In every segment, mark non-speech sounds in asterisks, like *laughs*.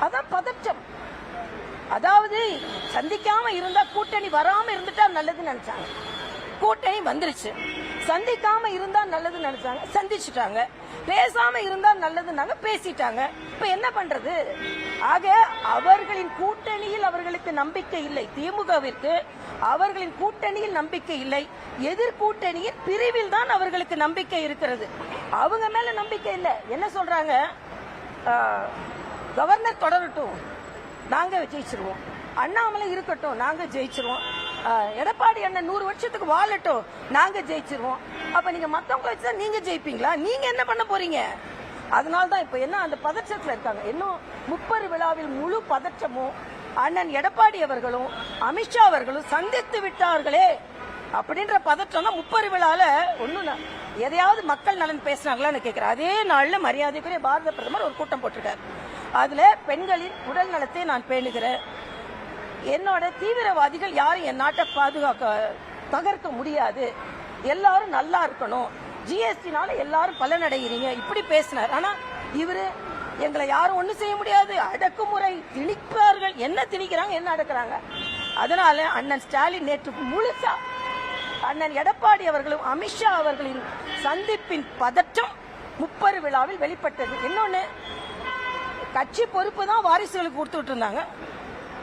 அதான் பதற்றம். அதாவது சந்திக்காம இருந்தா கூட்டணி வராம இருந்துட்டா நல்லதுன்னு நினைச்சாங்க. கூட்டணி வந்துருச்சு. சந்திக்காம இருந்தா நல்லதுன்னு நினைச்சாங்க. சந்திச்சுட்டாங்க. பேசாம இருந்தா நல்லதுன்னாங்க பேசிட்டாங்க. இப்ப என்ன பண்றது? ஆக அவர்களின் கூட்டணியில் அவர்களுக்கு நம்பிக்கை இல்லை. திமுகவிற்கு அவர்களின் கூட்டணியில் நம்பிக்கை இல்லை. எதிர்கூட்டணியின் பிரிவில் தான் அவர்களுக்கு நம்பிக்கை இருக்கிறது. அவங்க மேல நம்பிக்கை இல்லை. என்ன சொல்றாங்க? கவர்னர் தொடரட்டும். நாங்க ஜெயிச்சிருவோம். அண்ணாமலை இருக்கட்டும் நாங்க ஜெயிச்சிருவோம். எடப்பாடி அண்ணன் நூறு வருஷத்துக்கு வாழட்டும் நாங்க ஜெயிச்சிருவோம். அப்ப நீங்க மத்தவங்க வச்சு தான் நீங்க ஜெயிப்பீங்களா? நீங்க என்ன பண்ண போறீங்க? அதனால தான் இப்ப என்ன அந்த பதற்றத்துல இருக்காங்க. இன்னும் முப்பது விழாவில் முழு பதற்றமும் அண்ணன் எடப்பாடி அவர்களும் அமித்ஷா அவர்களும் சந்தித்து விட்டார்களே. அப்படின்ற பதற்றம் தான் முப்பது ஒன்றும் எதையாவது மக்கள் நலன் பேசுனாங்களான்னு கேட்கிறேன் அதே நாளில் மரியாதைக்குரிய பாரத பிரதமர் ஒரு கூட்டம் போட்டிருக்காரு. அதுல பெண்களின் உடல் நலத்தை நான் பேணுகிறேன். என்னோட தீவிரவாதிகள் யாரும் என் நாட்டை பாதுகாக்க தகர்க்க முடியாது. எல்லாரும் நல்லா இருக்கணும். ஜிஎஸ்டினால எல்லாரும் பலனடைகிறீங்க. இப்படி பேசினார். ஆனா இவரு எங்களை யாரும் ஒன்றும் செய்ய முடியாது. அடக்குமுறை திணிப்பார்கள். என்ன திணிக்கிறாங்க என்ன அடக்குறாங்க? அதனால அண்ணன் ஸ்டாலின் நேற்று முழுசா அண்ணன் எடப்பாடி அவர்களும் அமித்ஷா அவர்களின் சந்திப்பின் பதற்றம் முப்பரு விழாவில் வெளிப்பட்டது. இன்னொன்னு கட்சி பொறுப்பு தான் வாரிசுகளுக்கு கொடுத்துட்டு இருந்தாங்க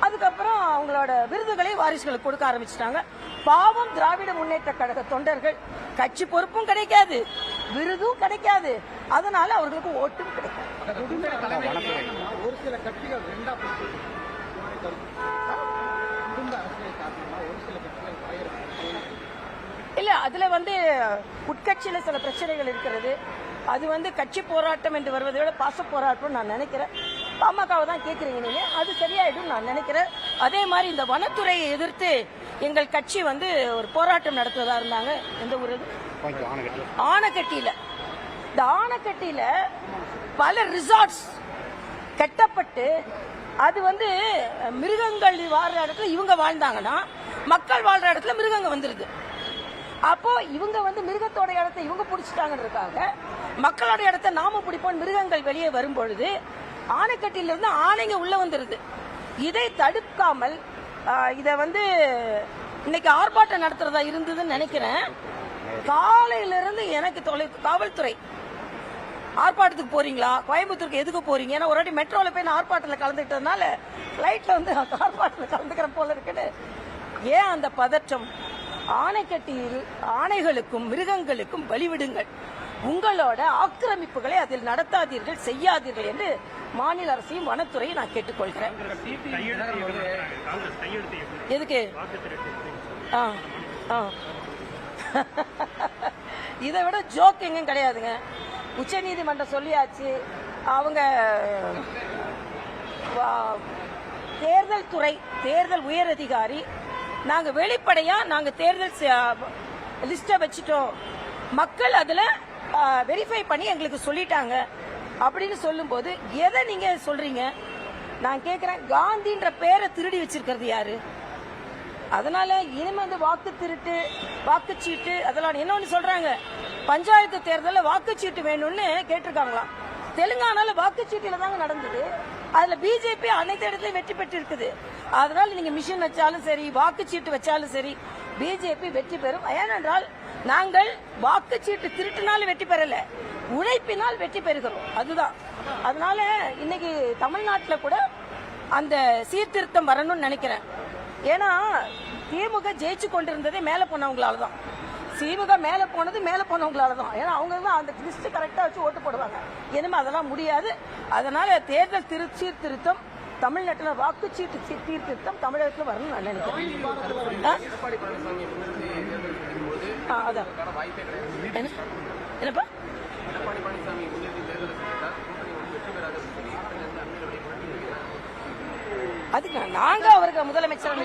அதுக்கப்புறம் அவங்களோட விருதுகளை வாரிசுகளுக்கு கொடுக்க ஆரம்பிச்சிட்டாங்க. பாவம் திராவிட முன்னேற்ற கழக தொண்டர்கள் கட்சி பொறுப்பும் கிடைக்காது விருதும் கிடைக்காது. அதனால அவர்களுக்கு ஓட்டும் கிடைக்காது. ஒரு சில கட்சிகள் ரெண்டா பிரிச்சு குடும்ப அரசியல் காரணமா ஒரு சில கட்சிகள் பழைய இல்ல அதுல வந்து உட்கட்சியில சில பிரச்சனைகள் இருக்கிறது. அது வந்து கட்சி போராட்டம் என்று வருவதை விட பாச போராட்டம் நான் நினைக்கிறேன். பாமகவை தான் கேட்குறீங்க நீங்கள் அது சரியாயிடும் நான் நினைக்கிறேன். அதே மாதிரி இந்த வனத்துறையை எதிர்த்து எங்கள் கட்சி வந்து ஒரு போராட்டம் நடத்துவதா இருந்தாங்க. எந்த ஊர் இது ஆனக்கட்டியில் இந்த ஆனக்கட்டியில் பல ரிசார்ட்ஸ் கட்டப்பட்டு அது வந்து மிருகங்கள் வாழ்ற இடத்துல இவங்க வாழ்ந்தாங்கன்னா மக்கள் வாழ்ற இடத்துல மிருகங்க வந்துருது. அப்போ இவங்க வந்து மிருகத்தோட இடத்த இவங்க பிடிச்சிட்டாங்கன்றதுக்காக மக்களோட இடத்த நாம பிடிப்போம் மிருகங்கள் வெளியே வரும் பொழுது ஆணைக்கட்டில இருந்து ஆணைங்க உள்ள வந்துருது. இதை தடுக்காமல் இதை வந்து இன்னைக்கு ஆர்ப்பாட்டம் நடத்துறதா இருந்ததுன்னு நினைக்கிறேன். காலையிலிருந்து எனக்கு தொலை காவல்துறை ஆர்ப்பாட்டத்துக்கு போறீங்களா? கோயம்புத்தூருக்கு எதுக்கு போறீங்க? ஏன்னா ஒரு வாட்டி மெட்ரோல போய் நான் ஆர்ப்பாட்டத்தில் கலந்துக்கிட்டதுனால ஃப்ளைட்ல வந்து ஆர்ப்பாட்டத்தில் கலந்துக்கிற போல இருக்குன்னு. ஏன் அந்த பதற்றம்? ஆணைக்கட்டியில் ஆணைகளுக்கும் மிருகங்களுக்கும் பலிவிடுங்கள். உங்களோட ஆக்கிரமிப்புகளை அதில் நடத்தாதீர்கள் செய்யாதீர்கள் என்று மாநில அரசையும் வனத்துறையும் நான் கேட்டுக்கொள்கிறேன். எதுக்கு? ஆ ஆ. *laughs* இதை விட ஜோக் எங்கும் கிடையாதுங்க. உச்சநீதிமன்றம் சொல்லியாச்சு. அவங்க தேர்தல் துறை தேர்தல் உயர் அதிகாரி நாங்க வெளிப்படையா நாங்க தேர்தல் லிஸ்ட வச்சுட்டோம். மக்கள் அதுல வெரிஃபை பண்ணி எங்களுக்கு சொல்லிட்டாங்க. அப்படின்னு சொல்லும்போது எதை நீங்க சொல்றீங்க? நான் கேட்குறேன் காந்தின்ற பேரை திருடி வச்சிருக்கிறது யாரு? அதனால இனிமே வந்து வாக்கு திருட்டு வாக்குச்சீட்டு அதெல்லாம் என்ன சொல்றாங்க? பஞ்சாயத்து தேர்தலில் வாக்குச்சீட்டு வேணும்னு கேட்டிருக்காங்களாம். தெலுங்கானால வாக்குச்சீட்டில் தாங்க நடந்தது. அதுல பிஜேபி அனைத்து இடத்துலயும் வெற்றி பெற்று இருக்குது அதனால நீங்க மிஷின் வச்சாலும் சரி வாக்குச்சீட்டு வச்சாலும் சரி பிஜேபி வெற்றி பெறும். ஏனென்றால் நாங்கள் வாக்குச்சீட்டு திருட்டினாலும் வெற்றி பெறல உழைப்பினால் வெற்றி பெறுகிறோம். அதுதான். அதனால இன்னைக்கு தமிழ்நாட்டில் கூட அந்த சீர்திருத்தம் வரணும்னு நினைக்கிறேன். ஏன்னா திமுக ஜெயிச்சு கொண்டிருந்ததே மேலே போனவங்களால தான். திமுக மேலே போனது மேலே போனவங்களால தான். ஏன்னா அவங்க தான் அந்த லிஸ்ட் கரெக்டாக வச்சு ஓட்டு போடுவாங்க. இனிமேல் அதெல்லாம் முடியாது. அதனால தேர்தல் திரு சீர்திருத்தம் தமிழ்நாட்டில் வாக்குச்சீட்டு சீர்திருத்தம் தமிழகத்தில் வரணும்னு நான் நினைக்கிறேன். அதான் என்ன? என்னப்பா? அதுக்கு நாங்க அவருக்கு முதலமைச்சர்